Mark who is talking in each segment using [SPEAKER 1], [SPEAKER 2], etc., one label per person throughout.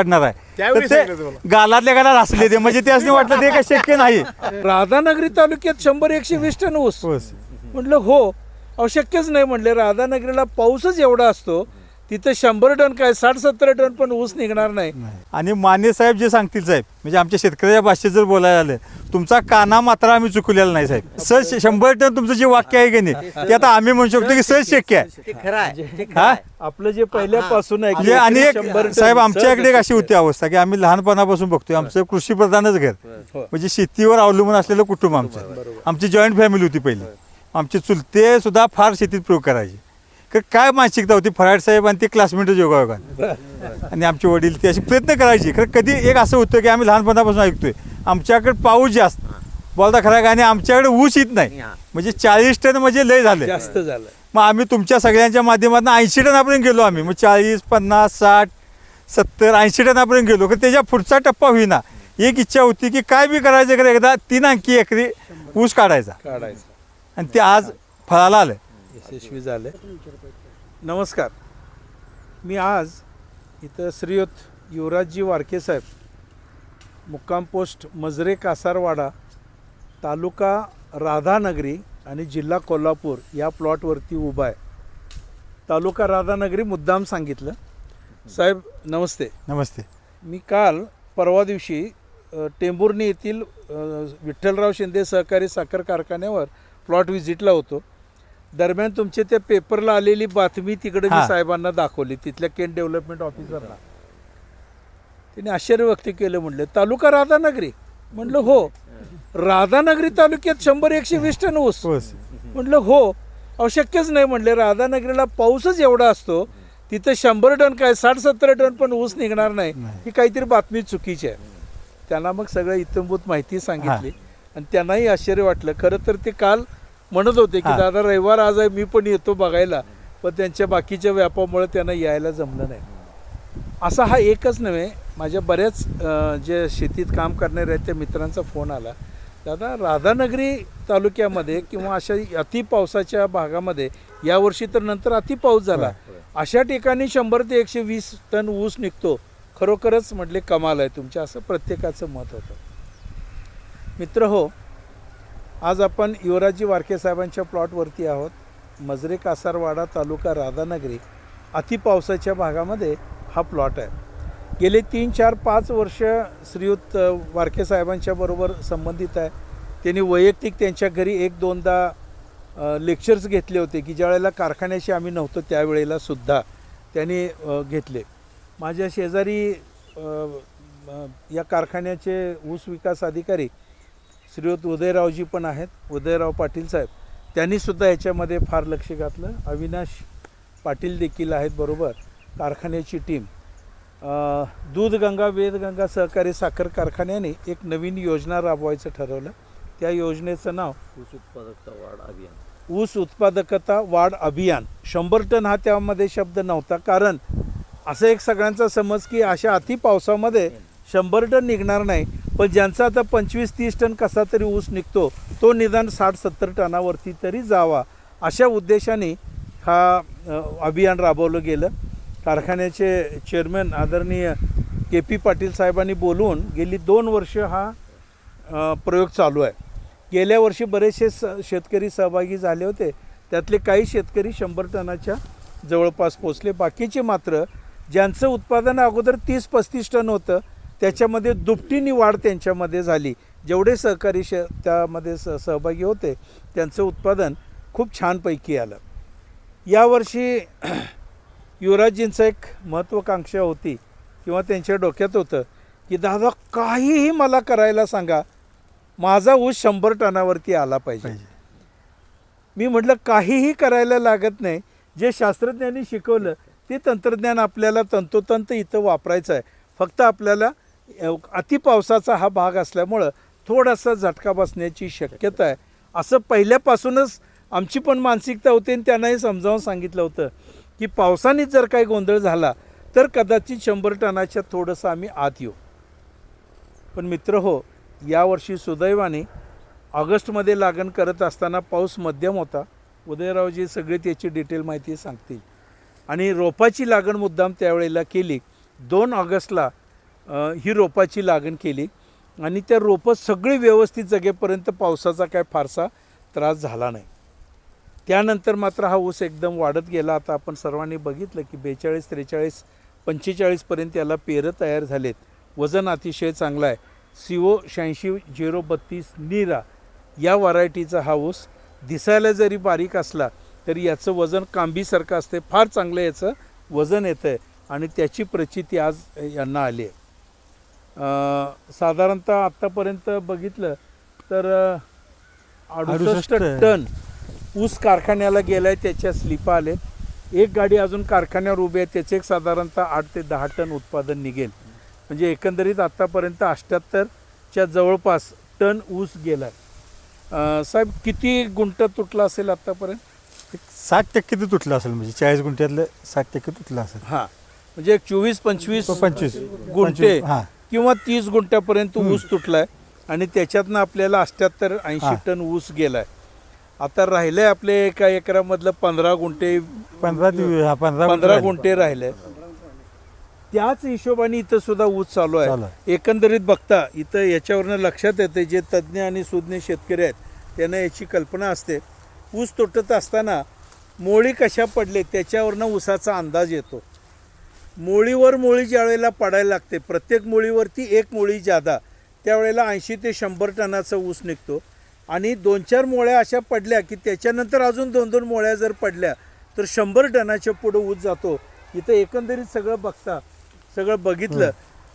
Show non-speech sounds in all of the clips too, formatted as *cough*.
[SPEAKER 1] काढणार आहे.
[SPEAKER 2] त्यावेळी
[SPEAKER 1] तर
[SPEAKER 2] सांगितलं
[SPEAKER 1] ते
[SPEAKER 2] तुम्हाला.
[SPEAKER 1] गालातल्या गाला असले ते म्हणजे ते असं वाटलं ते काय शक्य नाही.
[SPEAKER 3] राधानगरी तालुक्यात शंभर एकशे वीस टन ऊस.
[SPEAKER 1] ऊस.
[SPEAKER 3] म्हटलं हो. अहो शक्यच नाही म्हणले. राधानगरीला पाऊसच एवढा असतो. तिथं शंभर टन काय साठ सत्तर टन पण ऊस निघणार नाही.
[SPEAKER 1] आणि माने साहेब जे सांगतील साहेब म्हणजे आमच्या शेतकऱ्याच्या भाषेत जर बोलायला आलं तुमचा काना मात्र आम्ही चुकलेला नाही साहेब. सहज शंभर टन तुमचं जे वाक्य आहे की नाही ते आता आम्ही म्हणू शकतो की सहज शक्य आहे.
[SPEAKER 4] ते खरं आहे ते खरं
[SPEAKER 1] हा?
[SPEAKER 4] आहे.
[SPEAKER 3] आपलं जे पहिल्यापासून आहे की
[SPEAKER 1] म्हणजे आणि एक साहेब आमच्याकडे एक अशी होती अवस्था की आम्ही लहानपणापासून बघतोय आमचं कृषी प्रधानच घर. म्हणजे शेतीवर अवलंबून असलेलं कुटुंब आमचं. आमची जॉईंट फॅमिली होती पहिली. आमचे चुलते सुद्धा फार शेतीत प्रयोग करायचे. काय मानसिकता होती? फराड साहेब आणि ते क्लासमेटच योगायोगान आणि आमचे वडील ते असे प्रयत्न करायचे. खरं कधी एक असं होतं की आम्ही लहानपणापासून ऐकतोय. आमच्याकडे पाऊस जास्त. बोलता खरा का आणि आमच्याकडे ऊस येत नाही. म्हणजे चाळीस टन म्हणजे लय झालं.
[SPEAKER 3] जास्त झालं.
[SPEAKER 1] मग आम्ही तुमच्या सगळ्यांच्या माध्यमातून ऐंशी टनापर्यंत गेलो आम्ही. मग चाळीस पन्नास साठ सत्तर ऐंशी टनापर्यंत गेलो. तर त्याच्या पुढचा टप्पा होईना. एक इच्छा होती की काय बी करायचं खरं एकदा तीन अंकी एकरी ऊस काढायचा.
[SPEAKER 3] काढायचं.
[SPEAKER 1] आणि ते आज फळाला आलं
[SPEAKER 3] यशस्वी झाले. नमस्कार. मी आज इथं श्रीयुत युवराजजी वारके साहेब मुक्काम पोस्ट मजरे कासारवाडा तालुका राधानगरी आणि जिल्हा कोल्हापूर या प्लॉटवरती उभा आहे. तालुका राधानगरी मुद्दाम सांगितलं. साहेब नमस्ते.
[SPEAKER 1] नमस्ते.
[SPEAKER 3] मी काल परवा दिवशी टेंभुर्णी येथील विठ्ठलराव शिंदे सहकारी साखर कारखान्यावर प्लॉट व्हिजिटला होतो. दरम्यान तुमच्या त्या पेपरला आलेली बातमी तिकडे मी
[SPEAKER 1] हा.
[SPEAKER 3] साहेबांना दाखवली तिथल्या केन डेव्हलपमेंट ऑफिसरला. त्यांनी आश्चर्य व्यक्त केलं म्हणलं तालुका राधानगरी. म्हणलं हो. राधानगरी तालुक्यात शंभर एकशे वीस टन ऊस.
[SPEAKER 1] ऊस.
[SPEAKER 3] म्हटलं हो. अहो शक्यच नाही म्हणले राधानगरीला पाऊसच एवढा असतो तिथं शंभर टन काय साठ सत्तर टन पण ऊस निघणार नाही ही काहीतरी बातमी चुकीची आहे. त्यांना मग सगळं इतंभूत माहिती सांगितली. आणि त्यांनाही आश्चर्य वाटलं. खरं तर ते काल म्हणत होते की. दादा रविवार आज आहे मी पण येतो बघायला. पण त्यांच्या बाकीच्या व्यापामुळे त्यांना यायला जमलं नाही. असा हा एकच नव्हे माझ्या बऱ्याच जे शेतीत काम करणारे आहेत त्या मित्रांचा फोन आला. दादा राधानगरी तालुक्यामध्ये किंवा अशा अति पावसाच्या भागामध्ये यावर्षी तर नंतर अति पाऊस झाला. अशा ठिकाणी शंभर ते एकशे वीस टन ऊस निघतो. खरोखरच म्हटले कमाल आहे तुमच्या असं प्रत्येकाचं मत होतं. मित्र हो आज आपण युवराजी वारके साहेबांच्या प्लॉटवरती आहोत. मजरे कासारवाडा तालुका राधानगरी अति पावसाच्या भागामध्ये हा प्लॉट आहे. गेले तीन चार पाच वर्ष श्रीयुत वारके साहेबांच्या बरोबर संबंधित आहे. त्यांनी वैयक्तिक त्यांच्या घरी एक दोनदा लेक्चर्स घेतले होते की ज्यावेळेला कारखान्याशी आम्ही नव्हतो त्यावेळेला सुद्धा त्यांनी घेतले. माझ्या शेजारी या कारखान्याचे ऊस विकास अधिकारी श्रीयुत उदयरावजी पण आहेत. उदयराव पाटील साहेब. त्यांनी सुद्धा याच्यामध्ये फार लक्ष घातलं. अविनाश पाटील देखील आहेत बरोबर. कारखान्याची टीम दूधगंगा वेदगंगा सहकारी साखर कारखान्याने एक नवीन योजना राबवायचं ठरवलं. त्या योजनेचं नाव
[SPEAKER 4] ऊस उत्पादकता वाढ अभियान.
[SPEAKER 3] ऊस उत्पादकता वाढ अभियान. शंभर टन हा त्यामध्ये शब्द नव्हता. कारण असं एक सगळ्यांचा समज की अशा अति पावसामध्ये शंभर टन निघणार नाही पण ज्यांचा आता पंचवीस तीस टन कसा तरी ऊस निघतो तो निदान साठ सत्तर टनावरती तरी जावा. अशा उद्देशाने हा अभियान राबवलं गेलं. कारखान्याचे चेअरमॅन आदरणीय के पी पाटील साहेबांनी बोलून गेली दोन वर्ष हा प्रयोग चालू आहे. गेल्या वर्षी बरेचसे स शेतकरी सहभागी झाले होते. त्यातले काही शेतकरी शंभर टनाच्या जवळपास पोचले बाकीचे मात्र ज्यांचं उत्पादन अगोदर तीस पस्तीस टन होतं त्याच्यामध्ये दुपटीनी वाढ त्यांच्यामध्ये झाली. जेवढे सहकारी शे त्यामध्ये स सहभागी होते त्यांचं उत्पादन खूप छानपैकी आलं. यावर्षी *clears throat* युवराजजींचं एक महत्त्वाकांक्षा होती किंवा त्यांच्या डोक्यात होतं की दादा काहीही मला करायला सांगा माझा ऊस शंभर टनावरती आला पाहिजे. मी म्हटलं काहीही करायला लागत नाही. जे शास्त्रज्ञांनी शिकवलं ते तंत्रज्ञान आपल्याला तंतोतंत इथं वापरायचं आहे. फक्त आपल्याला अतिपावसाचा हा भाग असल्यामुळं थोडासा झटका बसण्याची शक्यता आहे. असं पहिल्यापासूनच आमची पण मानसिकता होती आणि त्यांनाही समजावून सांगितलं होतं की पावसाने जर काही गोंधळ झाला तर कदाचित शंभर टनाच्या थोडंसं आम्ही आत येऊ. पण मित्र हो यावर्षी सुदैवाने ऑगस्टमध्ये लागण करत असताना पाऊस मध्यम होता. उदयरावजी सगळी त्याची डिटेल माहिती सांगतील. आणि रोपाची लागण मुद्दाम त्यावेळेला केली. दोन ऑगस्टला ही रोपाची लागण केली. आणि त्या रोपं सगळी व्यवस्थित जगेपर्यंत पावसाचा काय फारसा त्रास झाला नाही. त्यानंतर मात्र हा ऊस एकदम वाढत गेला. आता आपण सर्वांनी बघितलं की बेचाळीस त्रेचाळीस पंचेचाळीसपर्यंत याला पेरं तयार झालेत. वजन अतिशय चांगलं आहे. सीओ शहाऐंशी झिरो बत्तीस नीरा या व्हरायटीचा हा ऊस दिसायला जरी बारीक असला तरी याचं वजन कांबीसारखं असते फार चांगलं याचं वजन येतं आहे आणि त्याची प्रचिती आज यांना आली आहे. साधारणतः आत्तापर्यंत बघितलं तर अडुसष्ट
[SPEAKER 1] 68
[SPEAKER 3] टन ऊस कारखान्याला गेलाय त्याच्या स्लिपा आले एक गाडी अजून कारखान्यावर उभी आहे त्याचे एक साधारणतः आठ ते दहा टन उत्पादन निघेल. म्हणजे एकंदरीत आत्तापर्यंत अठ्ठ्याहत्तरच्या जवळपास टन ऊस गेलाय. अं, साहेब किती गुंट तुटला असेल आत्तापर्यंत?
[SPEAKER 1] साठ टक्के ते तुटलं असेल म्हणजे चाळीस गुंठ्यातलं साठ टक्के तुटलं असेल.
[SPEAKER 3] हां. म्हणजे एक चोवीस पंचवीस
[SPEAKER 1] पंचवीस.
[SPEAKER 3] गुंठे
[SPEAKER 1] हा.
[SPEAKER 3] किंवा तीस गुंठ्यापर्यंत ऊस तुटलाय आणि त्याच्यातनं आपल्याला अठ्याहत्तर ऐंशी. टन ऊस गेलाय. आता राहिलंय आपले एका एकरामधलं पंधरा गुंठे
[SPEAKER 1] पंधरा पंधरा गुंठे
[SPEAKER 3] राहिले. त्याच हिशोबाने इथं सुद्धा ऊस चालू
[SPEAKER 1] चालू
[SPEAKER 3] आहे. एकंदरीत बघता इथं याच्यावरनं लक्षात येते जे तज्ज्ञ आणि सुज्ञ शेतकरी आहेत त्यांना याची कल्पना असते. ऊस तुटत असताना मोळी कशा पडले त्याच्यावरनं ऊसाचा अंदाज येतो. मोळीवर मोळी ज्या वेळेला पडायला लागते प्रत्येक मोळीवरती एक मोळी जादा त्यावेळेला ऐंशी ते शंभर टनाचा ऊस निघतो. आणि दोन चार मोळ्या अशा पडल्या की त्याच्यानंतर अजून दोन दोन मोळ्या जर पडल्या तर शंभर टनाच्या पुढं ऊस जातो. इथं एकंदरीत सगळं बघता सगळं बघितलं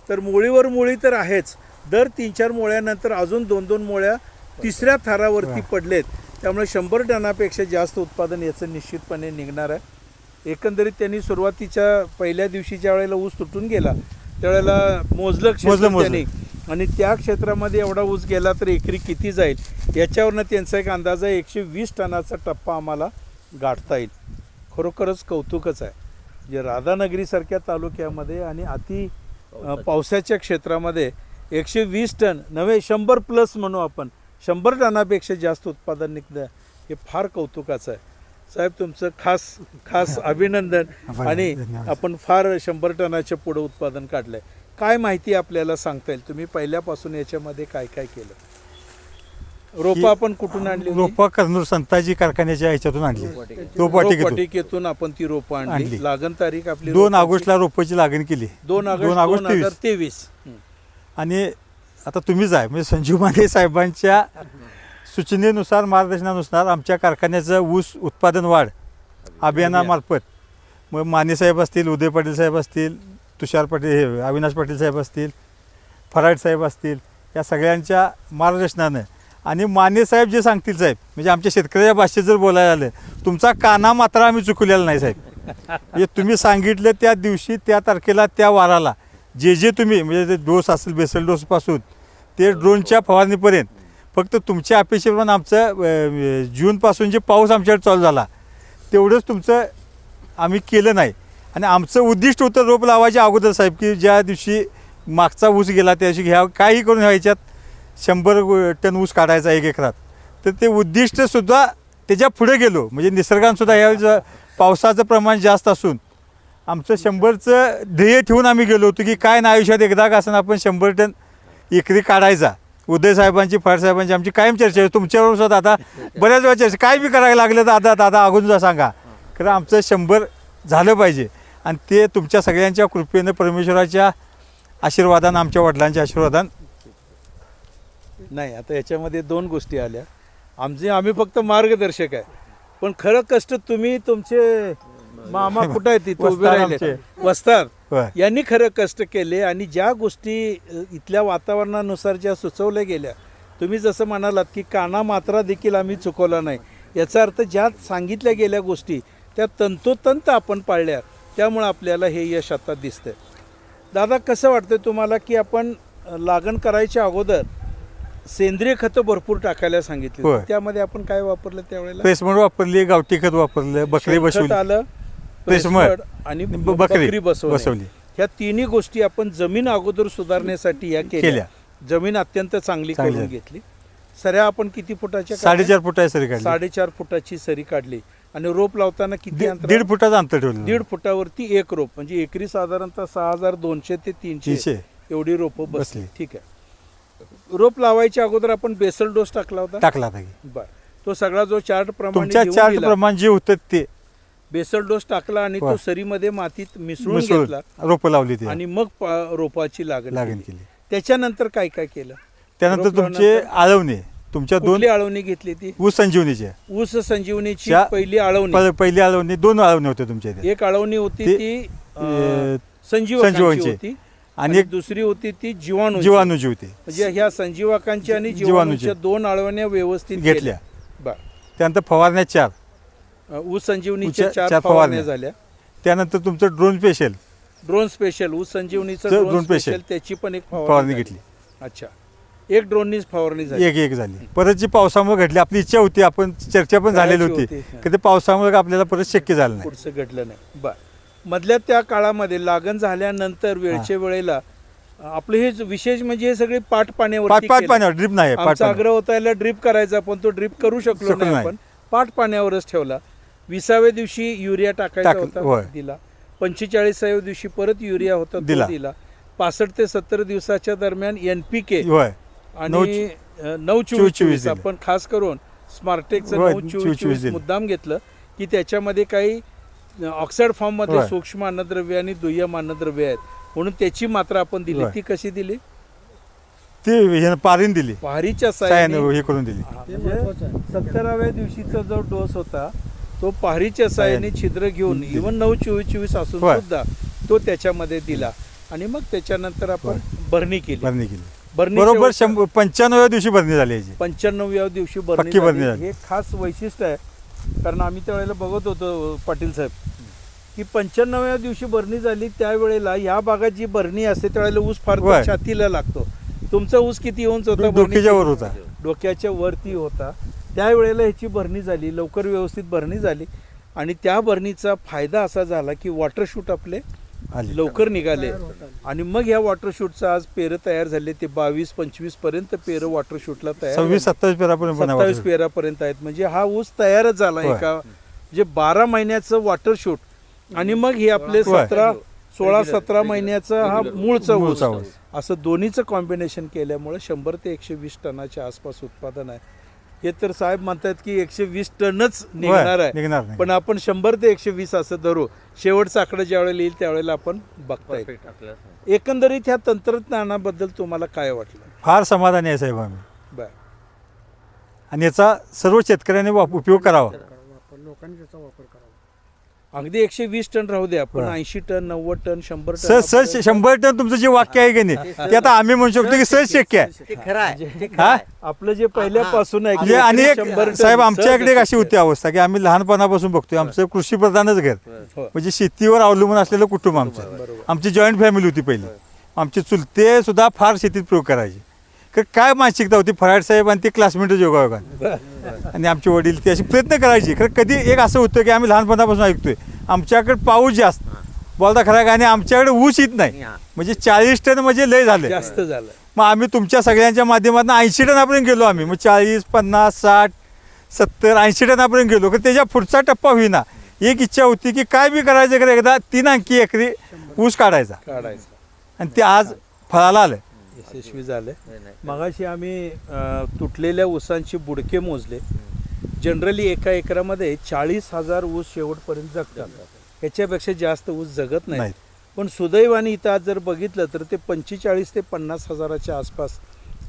[SPEAKER 3] तर मोळीवर मोळी तर आहेच. दर तीन चार मोळ्यानंतर अजून दोन दोन मोळ्या तिसऱ्या थरावरती पडलेत. त्यामुळे शंभर टनापेक्षा जास्त उत्पादन याचं निश्चितपणे निघणार आहे. एकंदरीत त्यांनी सुरुवातीच्या पहिल्या दिवशी ज्या वेळेला ऊस तुटून गेला त्यावेळेला मोजलं क्षेत्र. त्यांनी. आणि त्या क्षेत्रामध्ये एवढा ऊस गेला तर एकरी किती जाईल? याच्यावरनं त्यांचा एक अंदाज आहे एकशे वीस टनाचा टप्पा आम्हाला गाठता येईल. खरोखरच कौतुकच आहे. जे राधानगरीसारख्या तालुक्यामध्ये आणि अति पावसाच्या. क्षेत्रामध्ये एकशे वीस टन नव्हे शंभर प्लस म्हणू आपण शंभर टनापेक्षा जास्त उत्पादन निघतं हे फार कौतुकाचं आहे. साहेब तुमचं खास खास *laughs* अभिनंदन. आणि. आपण फार शंभर टनाच्या पुढं उत्पादन काढलंय. काय माहिती आपल्याला सांगता येईल? तुम्ही पहिल्यापासून याच्यामध्ये काय काय केलं? रोपं आपण कुठून आणली?
[SPEAKER 1] रोपा कर्नूर संताजी कारखान्याच्या ह्याच्यातून आणली. रोपवाटिकेतून
[SPEAKER 3] आपण ती रोपं आणली. लागण तारीख आपली
[SPEAKER 1] दोन ऑगस्टला रोपाची लागण केली.
[SPEAKER 3] दोन ऑगस्ट
[SPEAKER 1] दोन ऑगस्ट
[SPEAKER 3] दोन हजार तेवीस.
[SPEAKER 1] आणि आता तुम्हीच आहे. म्हणजे संजीव माने साहेबांच्या *laughs* सूचनेनुसार मार्गदर्शनानुसार आमच्या कारखान्याचं ऊस उत्पादन वाढ अभियानामार्फत मग माने साहेब असतील उदय पाटील साहेब असतील तुषार पाटील हे अविनाश पाटील साहेब असतील फराड साहेब असतील या सगळ्यांच्या मार्गदर्शनानं. आणि माने साहेब जे सांगतील साहेब म्हणजे आमच्या शेतकऱ्याच्या भाषेत जर बोलायला आलं तुमचा काना मात्र आम्ही चुकलेला नाही साहेब. म्हणजे तुम्ही सांगितलं त्या दिवशी त्या तारखेला त्या वाराला जे जे तुम्ही म्हणजे ते डोस असेल बेसल डोसपासून ते ड्रोनच्या फवारणीपर्यंत फक्त तुमच्या अपेक्षेप्रमाणे आमचं जूनपासून जे पाऊस आमच्याकडे चालू झाला तेवढंच तुमचं आम्ही केलं नाही. आणि आमचं उद्दिष्ट होतं रोप लावायच्या अगोदर साहेब की ज्या दिवशी मागचा ऊस गेला त्या दिवशी घ्या काही करून ह्याच्यात शंभर टन ऊस काढायचा एक एकरात. तर ते उद्दिष्टसुद्धा त्याच्या पुढे गेलो. म्हणजे निसर्गानंसुद्धा ह्या पावसाचं प्रमाण जास्त असून आमचं शंभरचं ध्येय ठेवून आम्ही गेलो होतो की काय ना आयुष्यात एकदा का असं आपण शंभर टन एकरी काढायचा. उदय साहेबांची फड साहेबांची आमची कायम चर्चा आहे. तुमच्याबरोबर सुद्धा दादा बऱ्याच वेळा चर्चा. काय बी करायला लागलं दादा दादा अगोदर सांगा. खरं आमचं शंभर झालं पाहिजे. आणि ते तुमच्या सगळ्यांच्या कृपेनं परमेश्वराच्या आशीर्वादानं आमच्या वडिलांच्या आशीर्वादानं.
[SPEAKER 3] नाही आता याच्यामध्ये दोन गोष्टी आल्या. आमचे आम्ही फक्त मार्गदर्शक आहे. पण खरं कष्ट तुम्ही तुमचे मामा कुठं आहेत? तिथे उभे
[SPEAKER 1] वस्ताद
[SPEAKER 3] राहिले.
[SPEAKER 1] आमचे.
[SPEAKER 3] वस्ताद. यांनी खरं कष्ट केले आणि ज्या गोष्टी अ, इथल्या वातावरणानुसार ज्या सुचवल्या गेल्या तुम्ही जसं म्हणालात की काना मात्रा देखील आम्ही चुकवला नाही. याचा अर्थ ज्या सांगितल्या गेल्या गोष्टी त्या तंतोतंत आपण पाळल्या. त्यामुळं आपल्याला हे यश आता दिसतंय. दादा कसं वाटतं तुम्हाला की आपण अ, लागण करायच्या अगोदर सेंद्रिय खतं भरपूर टाकायला सांगितली?
[SPEAKER 1] होय.
[SPEAKER 3] त्यामध्ये आपण काय वापरलं त्यावेळेला?
[SPEAKER 1] प्रेसमड वापरली गावठी खत वापरलं बकरी
[SPEAKER 3] शेणखत
[SPEAKER 1] बसवली.
[SPEAKER 3] आलं. आणि
[SPEAKER 1] बकरी
[SPEAKER 3] बसवली. ह्या तिन्ही गोष्टी आपण जमीन अगोदर सुधारण्यासाठी या केल्या. जमीन अत्यंत चांगली करून. घेतली. सऱ्या आपण किती फुटाच्या?
[SPEAKER 1] साडेचार फुटा सरी काढली.
[SPEAKER 3] साडेचार फुटाची सरी काढली. आणि रोप लावताना किती
[SPEAKER 1] दीड फुटाचं अंतर ठेवलं
[SPEAKER 3] दीड फुटावरती एक रोप. म्हणजे एकरी साधारणतः सहा हजार दोनशे ते तीनशे एवढी रोपं बसली. ठीक आहे. रोप लावायच्या अगोदर आपण बेसल डोस टाकला होता?
[SPEAKER 1] टाकला.
[SPEAKER 3] बर. तो सगळा जो चार्ट प्रमाणे
[SPEAKER 1] चार्ट प्रमाण जे होतं ते.
[SPEAKER 3] बेसल डोस टाकला आणि तो. सरीमध्ये मातीत मिसळून
[SPEAKER 1] मिसळून
[SPEAKER 3] घेतला.
[SPEAKER 1] रोपं लावली ती.
[SPEAKER 3] आणि मग पा- रोपाची लागण
[SPEAKER 1] लागण
[SPEAKER 3] केली.
[SPEAKER 1] केली.
[SPEAKER 3] त्याच्यानंतर काय काय केलं?
[SPEAKER 1] त्यानंतर
[SPEAKER 3] रोप
[SPEAKER 1] तुमचे
[SPEAKER 3] लावल्यानंतर
[SPEAKER 1] आळवणे. तुमच्या दोन
[SPEAKER 3] कुठली आळवणी घेतली ती?
[SPEAKER 1] ऊस संजीवनीचे.
[SPEAKER 3] ऊस संजीवनीची
[SPEAKER 1] च्या-
[SPEAKER 3] पहिली आळवणी.
[SPEAKER 1] प- पहिली आळवणी दोन आळवणी होते तुमच्या इथे.
[SPEAKER 3] एक आळवणी होती
[SPEAKER 1] ती,
[SPEAKER 3] ती
[SPEAKER 1] अं,
[SPEAKER 3] संजीवकांची
[SPEAKER 1] संजीवकांची.
[SPEAKER 3] होती
[SPEAKER 1] आणि
[SPEAKER 3] आणि
[SPEAKER 1] एक
[SPEAKER 3] दुसरी होती ती जीवाणू
[SPEAKER 1] जीवाणूची होती.
[SPEAKER 3] म्हणजे ह्या संजीवकांची आणि
[SPEAKER 1] जीवाणूची.
[SPEAKER 3] जीवाणूच्या दोन आळवण्या व्यवस्थित
[SPEAKER 1] घेतल्या.
[SPEAKER 3] बर.
[SPEAKER 1] त्यानंतर फवारण्या चार.
[SPEAKER 3] ऊस संजीवनीच्या
[SPEAKER 1] ऊसच्या
[SPEAKER 3] चार
[SPEAKER 1] चार
[SPEAKER 3] फवारण्या
[SPEAKER 1] फवारण्या.
[SPEAKER 3] झाल्या.
[SPEAKER 1] त्यानंतर तुमचं ड्रोन स्पेशल.
[SPEAKER 3] ड्रोन स्पेशल ऊस संजीवनीचं ड्रोन
[SPEAKER 1] ड्रोन
[SPEAKER 3] स्पेशल
[SPEAKER 1] स्पेशल.
[SPEAKER 3] त्याची पण एक
[SPEAKER 1] फवारणी घेतली.
[SPEAKER 3] अच्छा. एक ड्रोननीच फवारणी झाली.
[SPEAKER 1] एक एक झाली. परत जी पावसामुळे घडली आपली इच्छा होती आपण चर्चा पण झालेली
[SPEAKER 3] करायची
[SPEAKER 1] होती.
[SPEAKER 3] होती.
[SPEAKER 1] की ते पावसामुळे आपल्याला परत शक्य झालं नाही?
[SPEAKER 3] पुढचं घडलं नाही. बर. मधल्या त्या काळामध्ये लागण झाल्यानंतर वेळच्या वेळेला आपलं हे विशेष म्हणजे हे सगळे पाट पाण्यावर
[SPEAKER 1] पाच पाच पाण्यावर ड्रीप नाही पाच
[SPEAKER 3] आमचा
[SPEAKER 1] पाण्यावर.
[SPEAKER 3] आग्रह होता याला ड्रिप करायचा पण तो ड्रिप करू शकलो
[SPEAKER 1] शकलो
[SPEAKER 3] नाही
[SPEAKER 1] नाही.
[SPEAKER 3] आपण. पाट पाण्यावरच ठेवला. विसाव्या दिवशी युरिया टाकायचा
[SPEAKER 1] टाक-
[SPEAKER 3] होता
[SPEAKER 1] होय.
[SPEAKER 3] दिला पंचेचाळीसाव्या दिवशी परत युरिया होता तो
[SPEAKER 1] दिला.
[SPEAKER 3] पासष्ट ते सत्तर दिवसाच्या दरम्यान एनपीके
[SPEAKER 1] होय
[SPEAKER 3] आणि अ, नऊ चोवीस
[SPEAKER 1] चोवीस दिलं.
[SPEAKER 3] आपण खास करून स्मार्टेकचं
[SPEAKER 1] होय,
[SPEAKER 3] नऊ
[SPEAKER 1] चोवीस
[SPEAKER 3] चोवीस चोवीस
[SPEAKER 1] दिलं.
[SPEAKER 3] मुद्दाम घेतलं की त्याच्यामध्ये काही ऑक्साईड फॉर्ममध्ये
[SPEAKER 1] होय.
[SPEAKER 3] सूक्ष्म अन्नद्रव्य आणि दुय्यम अन्नद्रव्य आहेत म्हणून त्याची मात्रा आपण दिली
[SPEAKER 1] होय.
[SPEAKER 3] ती कशी दिली
[SPEAKER 1] ती ह्यानं पारीन दिली
[SPEAKER 3] पहारीच्या
[SPEAKER 1] हे करून दिली
[SPEAKER 3] म्हणजे सत्तराव्या दिवशीचा जो डोस होता तो पहारीच्या साह्याने छिद्र घेऊन. इवन नऊ चोवीस चोवीस असून
[SPEAKER 1] होय.
[SPEAKER 3] सुद्धा तो त्याच्यामध्ये दिला आणि मग त्याच्यानंतर आपण भरणी केली
[SPEAKER 1] भरणी केली बरोबर शंभर पंच्याण्णव्या दिवशी भरणी झाली याची
[SPEAKER 3] पंच्याण्णव्या दिवशी
[SPEAKER 1] पक्की
[SPEAKER 3] भरणी
[SPEAKER 1] भरणी
[SPEAKER 3] झाली.
[SPEAKER 1] झाली.
[SPEAKER 3] हे खास वैशिष्ट्य आहे कारण आम्ही त्यावेळेला बघत होतो पाटील साहेब की पंच्याण्णव्या दिवशी भरणी झाली त्यावेळेला या भागात जी भरणी असते त्यावेळेला ऊस फार तर
[SPEAKER 1] होय.
[SPEAKER 3] छातीला लागतो तुमचा ऊस किती उंच होता
[SPEAKER 1] डोक्याच्या वर? होता
[SPEAKER 3] डोक्याच्या वरती होता त्यावेळेला ह्याची भरणी झाली लवकर व्यवस्थित भरणी झाली आणि त्या भरणीचा फायदा असा झाला की वॉटर शूट आपले
[SPEAKER 1] आली
[SPEAKER 3] लवकर निघाले आणि मग या वॉटर शूटचं आज पेरं तयार झाले ते बावीस पंचवीसपर्यंत पेरं वॉटर शूटला तयार
[SPEAKER 1] सव्वीस. सत्तावीस पेरापर्यंत पण
[SPEAKER 3] सत्तावीस. पेरापर्यंत आहेत म्हणजे हा ऊस तयारच झाला
[SPEAKER 1] होय.
[SPEAKER 3] एका म्हणजे बारा महिन्याचं वॉटर शूट आणि मग हे आपले
[SPEAKER 1] होय.
[SPEAKER 3] सतरा सोळा सतरा महिन्याचा हा मूळचा ऊस
[SPEAKER 1] मूळचा ऊस.
[SPEAKER 3] असं दोन्हीचं कॉम्बिनेशन केल्यामुळे शंभर ते एकशे वीस टनाच्या आसपास उत्पादन आहे हे तर साहेब म्हणतात की एकशे वीस टनच निघणार आहे.
[SPEAKER 1] निघणार नाही.
[SPEAKER 3] पण आपण शंभर ते एकशे वीस असं धरू. शेवटचा आकडा ज्यावेळेला येईल त्यावेळेला आपण बघता येईल
[SPEAKER 4] Perfect आपल्याला सांगतो.
[SPEAKER 3] एकंदरीत ह्या तंत्रज्ञानाबद्दल तुम्हाला काय वाटलं?
[SPEAKER 1] फार समाधानी आहे साहेब आम्ही.
[SPEAKER 3] बर.
[SPEAKER 1] आणि याचा सर्व शेतकऱ्यांनी वाप- उपयोग करावा.
[SPEAKER 3] अगदी एकशे वीस टन राहू द्या पण. ऐंशी टन नव्वद टन शंभर
[SPEAKER 1] सर सर शंभर टन तुमचं जे वाक्य आहे की नाही ते आता आम्ही म्हणू शकतो की सहज शक्य आहे.
[SPEAKER 4] ते खरं आहे.
[SPEAKER 1] हा?
[SPEAKER 3] आपलं जे पहिल्यापासून आहे की
[SPEAKER 1] म्हणजे आणि एक
[SPEAKER 3] टन
[SPEAKER 1] साहेब आमच्याकडे एक
[SPEAKER 3] सहज
[SPEAKER 1] अशी होती अवस्था की आम्ही लहानपणापासून बघतोय. आमचं कृषी प्रधानच घर.
[SPEAKER 3] हो.
[SPEAKER 1] म्हणजे शेतीवर अवलंबून असलेलं कुटुंब आमचं. आमची जॉईंट फॅमिली होती पहिली. आमचे चुलते सुद्धा फार शेतीत प्रयोग करायचे. तर काय मानसिकता होती? फराड साहेब आणि ते क्लासमेटच योगायोगान आणि आमचे वडील ते असे प्रयत्न करायचे. खरं कधी एक असं होतं की आम्ही लहानपणापासून ऐकतोय. आमच्याकडे पाऊस जास्त. बोलता खरा का? आणि आमच्याकडे ऊस येत नाही. म्हणजे चाळीस टन म्हणजे लय झालं.
[SPEAKER 3] जास्त झालं.
[SPEAKER 1] मग आम्ही तुमच्या सगळ्यांच्या माध्यमातून ऐंशी टनापर्यंत गेलो आम्ही. मग चाळीस पन्नास साठ सत्तर ऐंशी टनापर्यंत गेलो. तर त्याच्या पुढचा टप्पा होईना. एक इच्छा होती की काय बी करायचं एकदा तीन अंकी एकरी ऊस काढायचा.
[SPEAKER 3] काढायचं.
[SPEAKER 1] आणि ते आज फळाला आलं.
[SPEAKER 3] यशस्वी झाले. मगाशी आम्ही तुटलेल्या ऊसांची बुडके मोजले. जनरली एका एकरामध्ये चाळीस हजार ऊस शेवटपर्यंत जगतात. ह्याच्यापेक्षा जास्त ऊस जगत नाही. पण सुदैवाने इथं आज जर बघितलं तर ते पंचेचाळीस ते पन्नास हजाराच्या आसपास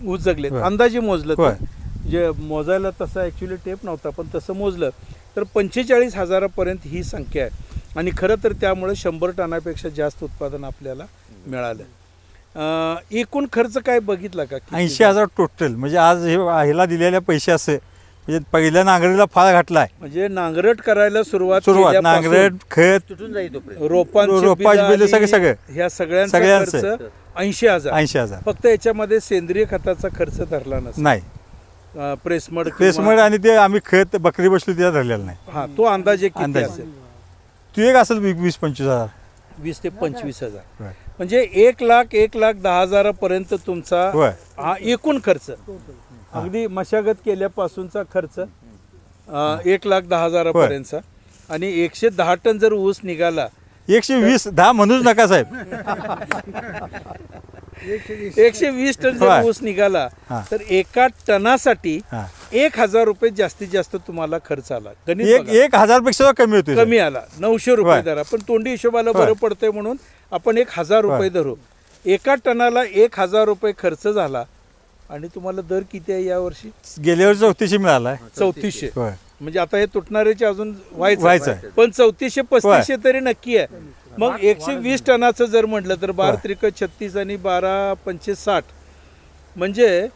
[SPEAKER 3] ऊस जगलेत.
[SPEAKER 1] होय.
[SPEAKER 3] अंदाजे मोजलं. तर. जे मोजायला तसा ॲक्च्युली टेप नव्हता पण तसं मोजलं तर पंचेचाळीस हजारापर्यंत ही संख्या आहे. आणि खरं तर त्यामुळे शंभर टनापेक्षा जास्त उत्पादन आपल्याला मिळालं. एकूण खर्च काय बघितला का?
[SPEAKER 1] ऐंशी हजार टोटल म्हणजे आज हे ह्याला दिलेल्या पैसे असे. म्हणजे पहिल्या नांगरीला फाळ घातलाय.
[SPEAKER 3] म्हणजे नांगरट करायला सुरुवात
[SPEAKER 1] सुरुवात
[SPEAKER 3] केल्यापासून
[SPEAKER 1] नांगरट खत
[SPEAKER 4] तुटून जाईल तोपर्यंत.
[SPEAKER 3] रोपांची
[SPEAKER 1] रोपाची
[SPEAKER 3] बिलं
[SPEAKER 1] सगळे- सगळे.
[SPEAKER 3] ह्या सगळ्यांचा
[SPEAKER 1] सगळ्यांचं.
[SPEAKER 3] खर्च ऐंशी हजार.
[SPEAKER 1] ऐंशी हजार.
[SPEAKER 3] फक्त याच्यामध्ये सेंद्रिय खताचा खर्च धरला नसतो
[SPEAKER 1] नाही.
[SPEAKER 3] प्रेसमड किंवा-
[SPEAKER 1] प्रेसमड आणि ते आम्ही खत बकरी बसली त्यात धरलेलं नाही.
[SPEAKER 3] हा तो अंदाजे किती
[SPEAKER 1] अंदाजे.
[SPEAKER 3] असेल?
[SPEAKER 1] तू एक असेल वीस पंचवीस हजार.
[SPEAKER 3] वीस ते पंचवीस हजार. म्हणजे एक लाख एक लाख दहा हजारापर्यंत तुमचा हा एकूण खर्च अगदी मशागत केल्यापासूनचा खर्च अं, एक लाख दहा हजारापर्यंतचा आणि एकशे दहा टन जर ऊस निघाला
[SPEAKER 1] एकशे वीस दहा म्हणूच नका साहेब
[SPEAKER 3] एकशे वीस टन जर
[SPEAKER 1] होय.
[SPEAKER 3] ऊस निघाला
[SPEAKER 1] हा.
[SPEAKER 3] तर एका टनासाठी
[SPEAKER 1] हा.
[SPEAKER 3] एक हजार रुपये जास्तीत जास्त तुम्हाला खर्च आला गणित
[SPEAKER 1] एक
[SPEAKER 3] बघा.
[SPEAKER 1] एक हजारपेक्षा कमी होते
[SPEAKER 3] कमी आला नऊशे रुपये
[SPEAKER 1] होय.
[SPEAKER 3] धरा पण तोंडी हिशोबाला. बरं पडतंय म्हणून आपण एक हजार रुपये. धरू. एका टनाला एक हजार रुपये खर्च झाला. आणि तुम्हाला दर किती आहे यावर्षी
[SPEAKER 1] गेल्या वर्षी चौतीसशे मिळाला
[SPEAKER 3] चौतीसशे.
[SPEAKER 1] होय
[SPEAKER 3] म्हणजे आता हे तुटणाऱ्याचे अजून व्हायचं
[SPEAKER 1] व्हायचं
[SPEAKER 3] आहे. पण चौतीसशे पस्तीसशे तरी नक्की आहे. मग एकशे वीस टनाचं जर म्हटलं तर बारा. त्रिक छत्तीस आणि बारा पंचे साठ. म्हणजे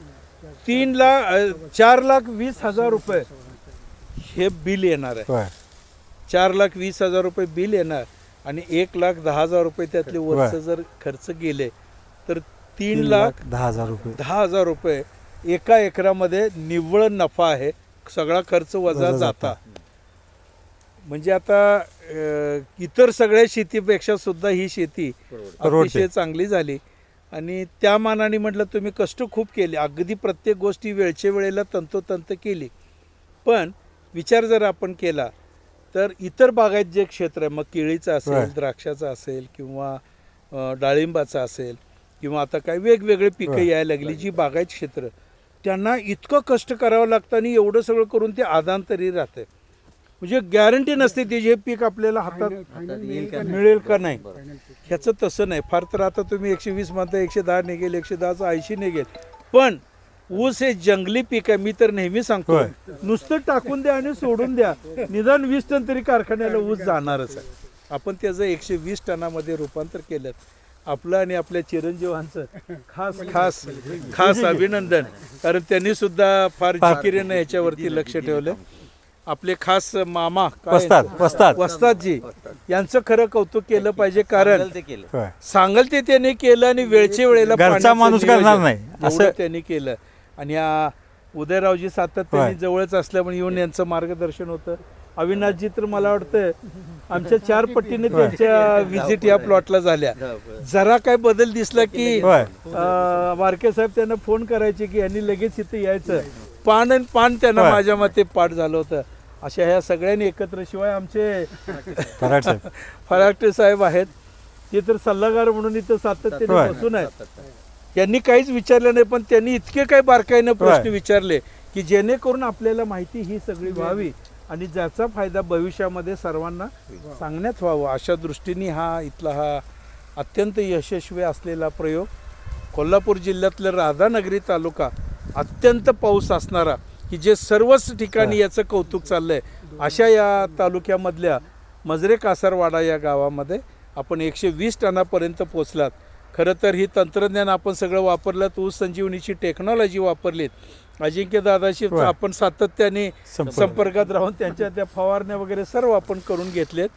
[SPEAKER 3] तीन लाख अं, चार लाख वीस हजार रुपये हे बिल येणार आहे.
[SPEAKER 1] होय
[SPEAKER 3] चार लाख वीस हजार रुपये बिल येणार. आणि एक लाख दहा हजार रुपये त्यातले वर्ष. जर खर्च गेले तर तीन लाख
[SPEAKER 1] दहा हजार रुपये.
[SPEAKER 3] दहा हजार रुपये एका एकरामध्ये निव्वळ नफा आहे. सगळा खर्च वजा जाता.
[SPEAKER 1] जाता.
[SPEAKER 3] म्हणजे आता अं, इतर सगळ्या शेतीपेक्षा सुद्धा ही शेती. अतिशय चांगली झाली. आणि त्या मानाने म्हटलं तुम्ही कष्ट खूप केले. अगदी प्रत्येक गोष्टी वेळच्या वेळेला तंतोतंत केली. पण विचार जर आपण केला तर इतर बागायत जे क्षेत्र आहे मग केळीचं. असेल द्राक्षाचं असेल किंवा डाळिंबाचं असेल किंवा आता काय वेगवेगळे पिकं. यायला लागली जी बागायत क्षेत्र त्यांना इतकं कष्ट करावं लागतं आणि एवढं सगळं करून ते आदांतरी राहते म्हणजे गॅरंटी नसते ते जे पीक आपल्याला हातात मिळेल का नाही. ह्याचं तसं नाही. फार तर आता तुम्ही एकशे वीस म्हणता एकशे दहा निघेल एकशे दहाचं ऐंशी निघेल. पण ऊस हे जंगली पीक आहे मी तर नेहमी सांगतो.
[SPEAKER 1] होय.
[SPEAKER 3] नुसतं टाकून द्या आणि सोडून द्या. निदान वीस टन तरी कारखान्याला ऊस जाणारच आहे. आपण त्याचं एकशे वीस टनामध्ये रूपांतर केलं. आपलं आणि आपल्या चिरंजीवांचं खास खास खास अभिनंदन. कारण त्यांनी सुद्धा फार जिकिरीनं याच्यावरती लक्ष ठेवलं. आपले खास मामा काय
[SPEAKER 1] वस्ताद वस्ताद.
[SPEAKER 3] वस्तादजी यांचं खरं कौतुक केलं पाहिजे कारण
[SPEAKER 1] होय.
[SPEAKER 3] सांगल ते त्यांनी केलं आणि वेळच्या वेळेला
[SPEAKER 1] घरचा
[SPEAKER 3] पाण्याचं
[SPEAKER 1] माणूस
[SPEAKER 3] नियोजन
[SPEAKER 1] करणार नाही.
[SPEAKER 3] एवढं
[SPEAKER 1] असं-
[SPEAKER 3] त्यांनी केलं. आणि या उदयरावजी सातत्याने
[SPEAKER 1] होय.
[SPEAKER 3] जवळच असल्यामुळे येऊन यांचं मार्गदर्शन होतं अविनाशजी तर मला वाटतं आमच्या चार पट्टीने त्यांच्या व्हिजिट या प्लॉटला झाल्या जरा काय बदल दिसला की
[SPEAKER 1] होय.
[SPEAKER 3] अं, वारके साहेब त्यांना फोन करायचे की यांनी लगेच इथं यायचं पान आणि पान त्यांना
[SPEAKER 1] होय.
[SPEAKER 3] माझ्या मते पाठ झालं होतं अशा ह्या सगळ्यांनी एकत्र शिवाय आमचे
[SPEAKER 1] फराट साहेब *laughs*
[SPEAKER 3] आहेत ते तर सल्लागार म्हणून इथं सातत्याने
[SPEAKER 1] होय.
[SPEAKER 3] बसून आहेत त्यांनी काहीच विचारलं नाही पण त्यांनी इतके काही बारकाईनं प्रश्न. विचारले की जेणेकरून आपल्याला माहिती ही सगळी व्हावी आणि ज्याचा फायदा भविष्यामध्ये सर्वांना सांगण्यात व्हावा अशा दृष्टीने हा इथला हा अत्यंत यशस्वी असलेला प्रयोग कोल्हापूर जिल्ह्यातलं राधानगरी तालुका अत्यंत पाऊस असणारा की जे सर्वच ठिकाणी याचं कौतुक चाललंय अशा या तालुक्यामधल्या मजरे कासारवाडा या गावामध्ये आपण एकशे वीस टनापर्यंत पोचलात खरं तर ही तंत्रज्ञान आपण सगळं वापरलं ऊस संजीवनीची टेक्नॉलॉजी वापरलीत अजिंक्य दादाशी. आपण सातत्याने
[SPEAKER 1] संपर्क.
[SPEAKER 3] संपर्कात राहून त्यांच्या त्या फवारण्या वगैरे सर्व आपण करून घेतलेत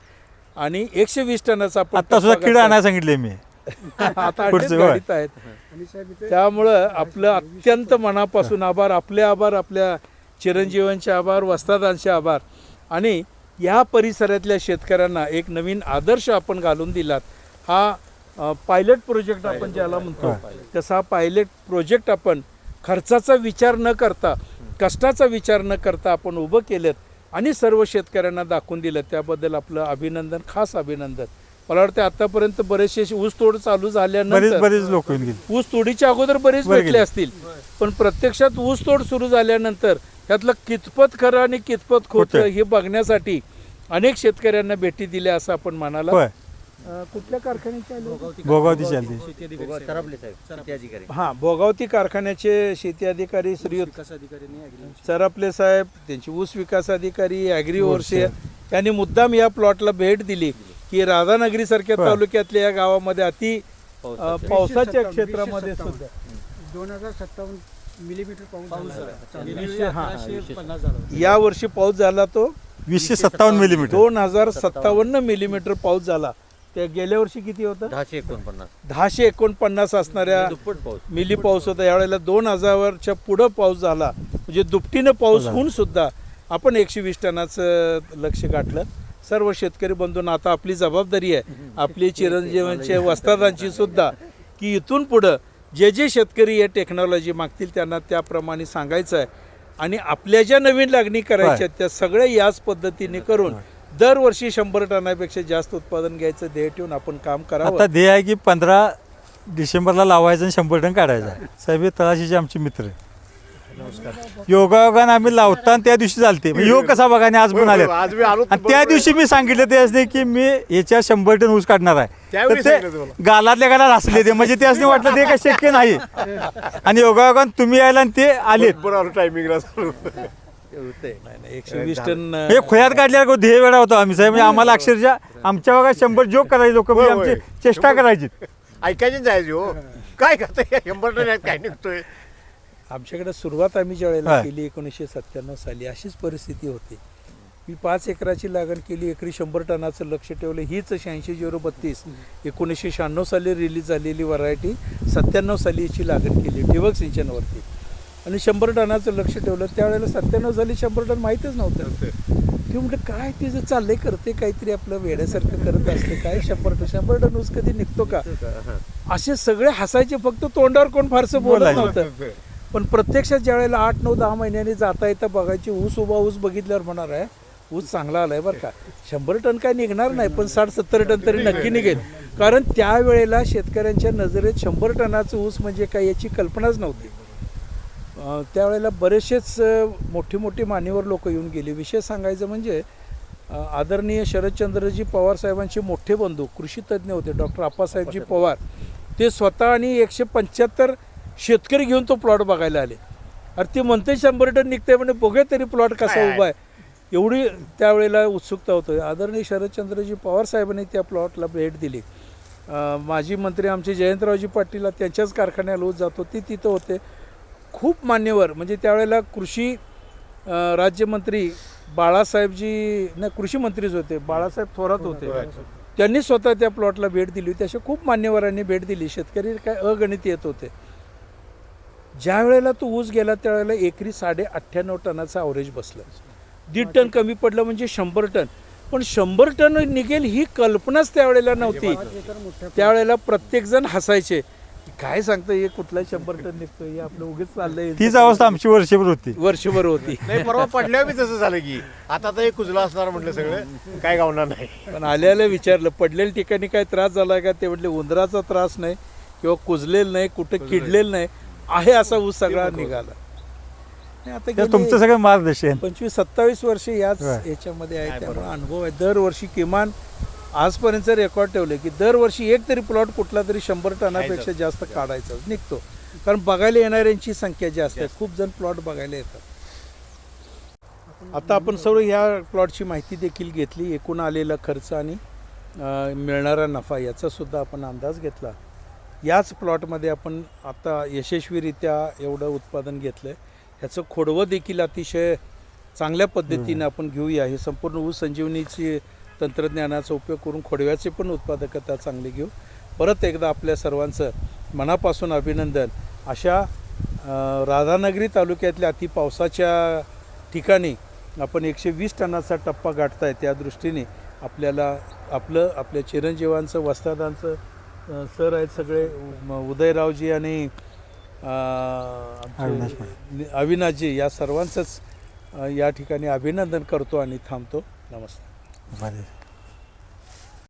[SPEAKER 3] आणि एकशे वीस टनाचा आपण
[SPEAKER 1] आता सुद्धा किड. आणायला सांगितले मी *laughs*
[SPEAKER 3] आता. गाडीत आहेत त्यामुळं आपलं अत्यंत मनापासून आभार आपले आभार आपल्या चिरंजीवांचे आभार वस्तादांचे आभार आणि या परिसरातल्या शेतकऱ्यांना एक नवीन आदर्श आपण घालून दिलात हा पायलट प्रोजेक्ट आपण ज्याला म्हणतो तसा पायलट प्रोजेक्ट आपण खर्चाचा विचार न करता कष्टाचा विचार न करता आपण उभं केलेत आणि सर्व शेतकऱ्यांना दाखवून दिलं त्याबद्दल आपलं अभिनंदन खास अभिनंदन. मला वाटतं आतापर्यंत बरेचसे ऊस तोड चालू झाल्यानंतर ऊस तोडीच्या अगोदर बरेच
[SPEAKER 1] बरे
[SPEAKER 3] भेटले. असतील पण प्रत्यक्षात ऊस तोड सुरू झाल्यानंतर त्यातलं कितपत खरं आणि कितपत खोटं. हे बघण्यासाठी अनेक शेतकऱ्यांना भेटी दिल्या असं आपण म्हणाला कुठल्या कारखान्याचे आले
[SPEAKER 1] भोगावती चालते
[SPEAKER 4] सरापले साहेब. शेती अधिकारी.
[SPEAKER 3] हा भोगावती कारखान्याचे शेती अधिकारी श्रीयुत सरापले साहेब त्यांचे ऊस विकास अधिकारी ॲग्री ओव्हरसिअर यांनी मुद्दाम या प्लॉटला भेट दिली की राधानगरी सारख्या
[SPEAKER 1] होय.
[SPEAKER 3] तालुक्यातल्या या गावामध्ये अति. अं, पावसाच्या क्षेत्रामध्ये. सुद्धा.
[SPEAKER 2] दोन हजार सत्तावन्न मिलीमीटर पाऊस झाला.
[SPEAKER 3] हा या वर्षी पाऊस झाला तो?
[SPEAKER 1] वीसशे सत्तावन्न मिलीमीटर
[SPEAKER 3] दोन हजार सत्तावन्न मिलीमीटर पाऊस झाला. त्या गेल्या वर्षी किती होतं?
[SPEAKER 4] दहाशे एकोणपन्नास.
[SPEAKER 3] दहाशे एकोणपन्नास असणाऱ्या
[SPEAKER 4] दुप्पट पाऊस.
[SPEAKER 3] मिली पाऊस होता. यावेळेला दोन हजारच्या पुढं पाऊस झाला. म्हणजे दुपटीनं पाऊस होऊन सुद्धा आपण एकशे वीस टनाचं लक्ष गाठलं. सर्व शेतकरी बंधूंना आता आपली जबाबदारी आहे. आपली *laughs* चिरंजीवांची वस्तादांची सुद्धा की इथून पुढं जे जे शेतकरी या टेक्नॉलॉजी मागतील त्यांना त्याप्रमाणे सांगायचं आहे. आणि आपल्या ज्या नवीन लागणी करायच्या आहेत त्या सगळ्या याच पद्धतीने करून दरवर्षी शंभर टनापेक्षा जास्त उत्पादन घ्यायचं ध्येय ठेवून आपण काम करावं.
[SPEAKER 1] आता ध्येय आहे की पंधरा डिसेंबरला लावायचं आणि शंभर टन काढायचा साहेब हे तळाशीचे आमचे मित्र आहे. योगायोगानं आम्ही लावताना त्या दिवशी चालते. योग कसा बघा आणि आज पण आले
[SPEAKER 5] आज मी आलो
[SPEAKER 1] आणि त्या दिवशी मी सांगितलं त्यासने की मी याच्या शंभर टन ऊस काढणार आहे.
[SPEAKER 5] त्यावेळी
[SPEAKER 1] तर
[SPEAKER 5] सांगितलं
[SPEAKER 1] ते
[SPEAKER 5] तुम्हाला.
[SPEAKER 1] गालातल्या गाला हसले ते. म्हणजे त्यासने वाटलं ते काही शक्य नाही. आणि योगायोगान तुम्ही यायला आणि ते
[SPEAKER 5] बरोबर आलो टायमिंगला
[SPEAKER 3] नाही एकशे वीस टन
[SPEAKER 1] हे खोयात काढल्यावर ध्येय वेळा होता आम्ही साहेब. म्हणजे आम्हाला अक्षरशः आमच्या भागात शंभर जोक करायचे लोक म्हणजे. आमची चेष्टा करायची.
[SPEAKER 5] ऐकायचे जायचे हो. काय करताय शंभर टन काय निघतोय?
[SPEAKER 3] आमच्याकडे सुरुवात आम्ही ज्या वेळेला
[SPEAKER 1] हा.
[SPEAKER 3] केली एकोणीसशे सत्त्याण्णव साली अशीच परिस्थिती होती. मी पाच एकराची लागण केली एकरी शंभर टनाचं लक्ष ठेवलं. हीच शहाऐंशी झिरो बत्तीस एकोणीसशे शहाण्णव साली रिलीज झालेली व्हरायटी सत्त्याण्णव साली याची लागण केली ठिबक सिंचनवरती. आणि शंभर टनाचं लक्ष ठेवलं. त्यावेळेला सत्त्याण्णव साली शंभर टन माहीतच नव्हतं. ते म्हटलं काय तिचं चाललंय करते काहीतरी आपलं वेड्यासारखं करत असते काय? शंभर टन शंभर टन ऊस कधी निघतो का? असे सगळे हसायचे फक्त तोंडावर कोण फारसं बोलत. नव्हतं. पण प्रत्यक्षात ज्या वेळेला आठ नऊ दहा महिन्यांनी जाता येता बघायची ऊस उभा ऊस बघितल्यावर म्हणणार आहे. ऊस चांगला आलाय बरं का. शंभर टन काय निघणार नाही पण साठ सत्तर टन तरी नक्की निघेल. कारण त्यावेळेला शेतकऱ्यांच्या नजरेत शंभर टनाचं ऊस म्हणजे काय याची कल्पनाच नव्हती. त्यावेळेला बरेचसेच मोठी मोठी मान्यवर लोक येऊन गेले. विशेष सांगायचं म्हणजे आदरणीय शरदचंद्रजी पवार साहेबांचे मोठे बंधू कृषी तज्ज्ञ होते डॉक्टर आप्पासाहेबजी पवार. ते स्वतः आणि एकशे पंच्याहत्तर शेतकरी घेऊन तो प्लॉट बघायला आले. अरे ते म्हणते शंभर टन निघते म्हणजे बघूया तरी प्लॉट कसा उभा आहे. एवढी त्यावेळेला उत्सुकता होतं. आदरणीय शरदचंद्रजी पवार साहेबांनी त्या प्लॉटला भेट दिली. माजी मंत्री आमचे जयंतरावजी पाटील त्यांच्याच कारखान्याला जातो ते तिथं होते. खूप मान्यवर म्हणजे त्यावेळेला कृषी राज्यमंत्री बाळासाहेबजी नाही कृषी मंत्रीच होते बाळासाहेब थोरात होते. त्यांनी स्वतः त्या प्लॉटला भेट दिली होती अशा खूप मान्यवरांनी भेट दिली. शेतकरी काय अगणित येत होते. ज्या वेळेला तो ऊस गेला त्यावेळेला एकरी साडे अठ्ठ्याण्णव टनाचं ॲव्हरेज बसलं. दीड टन कमी पडलं म्हणजे शंभर टन. पण शंभर टन निघेल ही कल्पनाच त्यावेळेला नव्हती. त्यावेळेला प्रत्येकजण हसायचे. काय सांगतं हे कुठला शंभर टन निघतो हे आपलं उगीच चाललंय.
[SPEAKER 1] तीच अवस्था आमची वर्षभर होती.
[SPEAKER 3] वर्षभर होती.
[SPEAKER 5] नाही परवा पडल्यावर बी तसं झालं की. आता तर एक कुजला असणार म्हटलं सगळं. काय गावणार नाही.
[SPEAKER 3] पण आल्याला विचारलं पडलेल्या ठिकाणी काय त्रास झाला का? ते म्हटले उंदराचा त्रास नाही किंवा कुजलेलं नाही कुठं किडलेलं नाही. आहे असा ऊस सगळा निघाला. नाही, आता
[SPEAKER 1] हे
[SPEAKER 3] गेले
[SPEAKER 1] तुमचं सगळं मार्गदर्शन.
[SPEAKER 3] पंचवीस सत्तावीस वर्ष याच. याच्यामध्ये आहे त्यामुळे अनुभव आहे. दरवर्षी किमान आजपर्यंत रेकॉर्ड ठेवले की दरवर्षी एक तरी प्लॉट कुठला तरी शंभर टनापेक्षा जास्त काढायचा. निघतो. कारण बघायला येणाऱ्यांची संख्या जास्त आहे. खूप जण प्लॉट बघायला येतात. आता आपण सर्व ह्या प्लॉटची माहिती देखील घेतली. एकूण आलेला खर्च आणि मिळणारा नफा याचा सुद्धा आपण अंदाज घेतला. याच प्लॉटमध्ये आपण आता यशस्वीरित्या एवढं उत्पादन घेतलं आहे ह्याचं खोडवं देखील अतिशय चांगल्या पद्धतीने आपण घेऊया. हे संपूर्ण ऊस संजीवनीची तंत्रज्ञानाचा उपयोग करून खोडव्याचे पण उत्पादकता चांगली घेऊ. परत एकदा आपल्या सर्वांचं मनापासून अभिनंदन. अशा राधानगरी तालुक्यातल्या अति पावसाच्या ठिकाणी आपण एकशे वीस टनाचा टप्पा गाठताय. त्या दृष्टीने आपल्याला आपलं आपल्या चिरंजीवांचं वस्तादांचं सर आहेत सगळे उदयरावजी आणि अविनाशजी या सर्वांचंच या ठिकाणी अभिनंदन करतो आणि थांबतो. नमस्कार.
[SPEAKER 1] बरं.